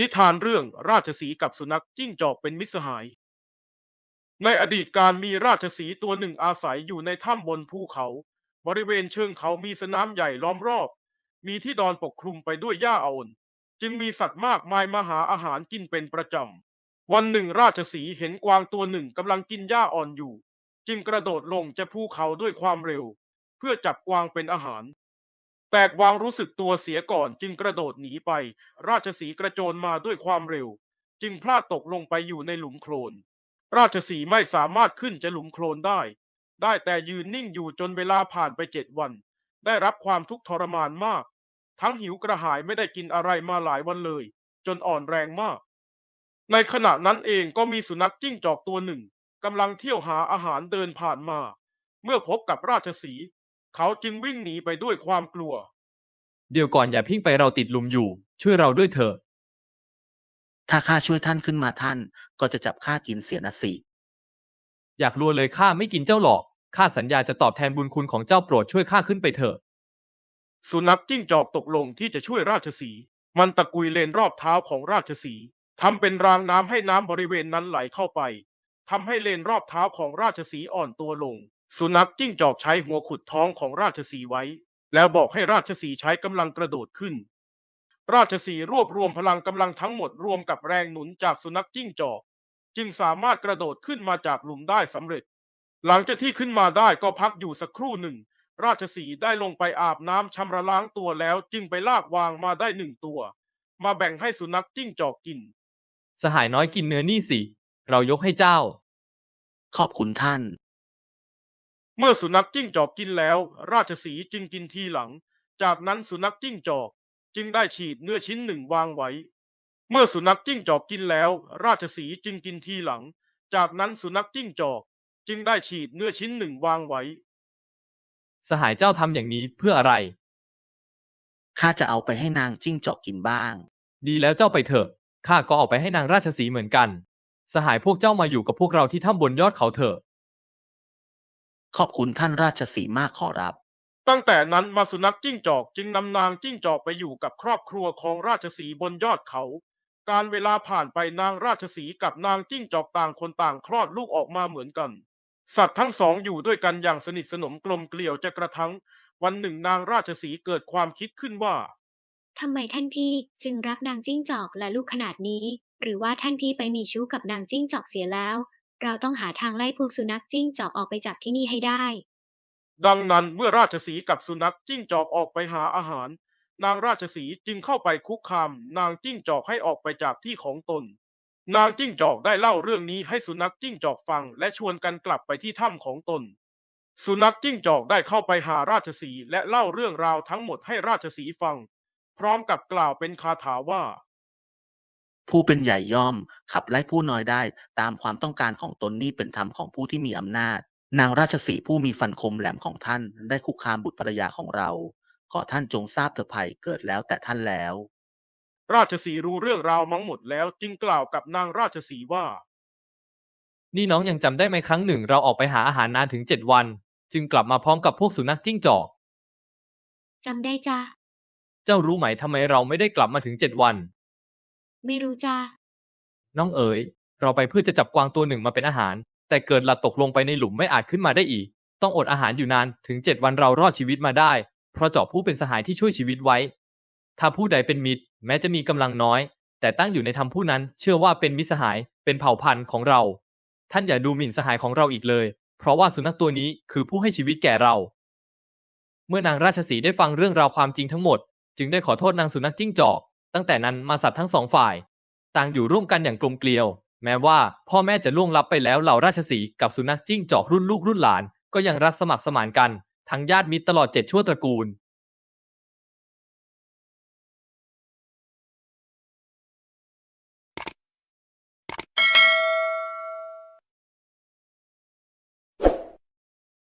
นิทานเรื่องราชสีกับสุนัขจิ้งจอกเป็นมิตรสหาย ในอดีตการมีราชสีตัวหนึ่งอาศัยอยู่ในถ้ำบนภูเขา บริเวณเชิงเขามีสนามใหญ่ล้อมรอบ มีที่ดอนปกคลุมไปด้วยหญ้าอ่อนจึงมีสัตว์มากมายมาหาอาหารกินเป็นประจำ วันหนึ่งราชสีเห็นกวางตัวหนึ่งกำลังกินหญ้าอ่อนอยู่ จึงกระโดดลงจากภูเขาด้วยความเร็ว เพื่อจับกวางเป็นอาหาร แต่กวางรู้สึกตัวเสียก่อนจึงกระโดดหนีไป ราชสีกระโจนมาด้วยความเร็ว จึงพลาดตกลงไปอยู่ในหลุมโคลน ราชสีไม่สามารถขึ้นจากหลุมโคลนได้ ได้แต่ยืนนิ่งอยู่จนเวลาผ่านไปเจ็ดวัน ได้รับความทุกข์ทรมานมาก ทั้งหิวกระหายไม่ได้กินอะไรมาหลายวันเลย จนอ่อนแรงมาก ในขณะนั้นเองก็มีสุนัขจิ้งจอกตัวหนึ่งกำลังเที่ยวหาอาหารเดินผ่านมา เมื่อพบกับราชสี เขาจึงวิ่งหนีไปด้วยความกลัว เดี๋ยวก่อนอย่าเพิ่งไปเราติดหลุมอยู่ ช่วยเราด้วยเถอะถ้าข้าช่วยท่านขึ้นมาท่าน ก็จะจับข้ากินเสียนะสิอยากรัวเลยข้าไม่กินเจ้าหรอกข้าสัญญาจะตอบแทนบุญคุณของเจ้าโปรดช่วยข้าขึ้นไปเถอะ สุนัขจิ้งจอกตกลงที่จะช่วยราชสีห์มันตะกุยเลนรอบเท้าของราชสีห์ทำเป็นรางน้ำให้น้ำบริเวณนั้นไหลเข้าไปทำให้เลนรอบเท้าของราชสีห์อ่อนตัวลง สุนัขจิ้งจอกใช้หัวขุดท้องของราชสีห์ไว้ แล้วบอกให้ราชสีห์ใช้กำลังกระโดดขึ้น ราชสีห์รวบรวมพลังกำลังทั้งหมดรวมกับแรงหนุนจากสุนัขจิ้งจอก จึงสามารถกระโดดขึ้นมาจากหลุมได้สำเร็จ หลังจากที่ขึ้นมาได้ก็พักอยู่สักครู่หนึ่ง ราชสีห์ได้ลงไปอาบน้ำชำระล้างตัวแล้วจึงไปลากวางมาได้หนึ่งตัว มาแบ่งให้สุนัขจิ้งจอกกิน สหายน้อยกินเนื้อนี่สิ เรายกให้เจ้า ขอบคุณท่าน เมื่อสุนัขจิ้งจอกกินแล้ว ราชสีห์จึงกินทีหลัง จากนั้นสุนัขจิ้งจอกจึงได้ฉีดเนื้อชิ้นหนึ่งวางไว้ เมื่อสุนัขจิ้งจอกกินแล้ว ราชสีห์จึงกินทีหลัง จากนั้นสุนัขจิ้งจอกจึงได้ฉีดเนื้อชิ้นหนึ่งวางไว้ สหายเจ้าทำอย่างนี้เพื่ออะไร ข้าจะเอาไปให้นางจิ้งจอกกินบ้าง ดีแล้วเจ้าไปเถอะ ข้าก็เอาไปให้นางราชสีห์เหมือนกัน สหายพวกเจ้ามาอยู่กับพวกเราที่ถ้ำบนยอดเขาเถอะ ขอบคุณท่านราชสีห์มากขอรับ ตั้งแต่นั้นมาสุนัขจิ้งจอกจึงนำนางจิ้งจอกไปอยู่กับครอบครัวของราชสีห์บนยอดเขา การเวลาผ่านไปนางราชสีห์กับนางจิ้งจอกต่างคนต่างคลอดลูกออกมาเหมือนกัน สัตว์ทั้งสองอยู่ด้วยกันอย่างสนิทสนมกลมเกลี่ยวจะกระทั่งวันหนึ่งนางราชสีห์เกิดความคิดขึ้นว่าทำไมท่านพี่จึงรักนางจิ้งจอกและลูกขนาดนี้ หรือว่าท่านพี่ไปมีชู้กับนางจิ้งจอกเสียแล้ว เราต้องหาทางไล่พวกสุนัขจิ้งจอกออกไปจากที่นี่ให้ได้ ดังนั้นเมื่อราชสีห์กับสุนัขจิ้งจอกออกไปหาอาหาร นางราชสีห์จึงเข้าไปคุกคาม นางจิ้งจอกให้ออกไปจากที่ของตน นางจิ้งจอกได้เล่าเรื่องนี้ให้สุนัขจิ้งจอกฟัง และชวนกันกลับไปที่ถ้ำของตน สุนัขจิ้งจอกได้เข้าไปหาราชสีห์และเล่าเรื่องราวทั้งหมดให้ราชสีห์ฟัง พร้อมกับกล่าวเป็นคาถาว่า ผู้เป็นใหญ่ย่อม ขับไล่ผู้น้อยได้ ตามความต้องการของตนนี่เป็นธรรมของผู้ที่มีอำนาจ นางราชสีห์ผู้มีฟันคมแหลมของท่าน ได้คุกคามบุตรภรรยาของเรา ขอท่านจงทราบเถอะภัยเกิดแล้วแต่ท่านแล้ว ราชสีห์รู้เรื่องราวทั้งหมดแล้ว จึงกล่าวกับนางราชสีห์ว่า นี่น้องยังจำได้ไหมครั้งหนึ่ง เราออกไปหาอาหารนานถึงเจ็ดวัน จึงกลับมาพร้อมกับพวกสุนัขจิ้งจอก จำได้จ้ะ เจ้ารู้ไหมทำไมเราไม่ได้กลับมาถึงเจ็ดวัน ไม่รู้จ้ะน้องเอ๋ย เราไปเพื่อจะจับกวางตัวหนึ่งมาเป็นอาหาร แต่เกิดหลัดตกลงไปในหลุมไม่อาจขึ้นมาได้อีก ต้องอดอาหารอยู่นานถึงเจ็ดวันเรารอดชีวิตมาได้ เพราะเจาะผู้เป็นสหายที่ช่วยชีวิตไว้ ถ้าผู้ใดเป็นมิตร แม้จะมีกำลังน้อย แต่ตั้งอยู่ในธรรมผู้นั้น เชื่อว่าเป็นมิตรสหาย เป็นเผ่าพันธุ์ของเรา ท่านอย่าดูหมิ่นสหายของเราอีกเลย เพราะว่าสุนัขตัวนี้คือผู้ให้ชีวิตแก่เรา เมื่อนางราชสีได้ฟังเรื่องราวความจริงทั้งหมด จึงได้ขอโทษนางสุนัขจิ้งจอก ตั้งแต่นั้นมาสัตว์ทั้งสองฝ่าย ต่างอยู่ร่วมกันอย่างกลมเกลียว แม้ว่าพ่อแม่จะล่วงลับไปแล้วเหล่าราชสีกับสุนัขจิ้งจอกรุ่นลูกรุ่นหลาน ก็ยังรักสมัครสมานกัน ทั้งญาติมิตรตลอดเจ็ดชั่วตระกูล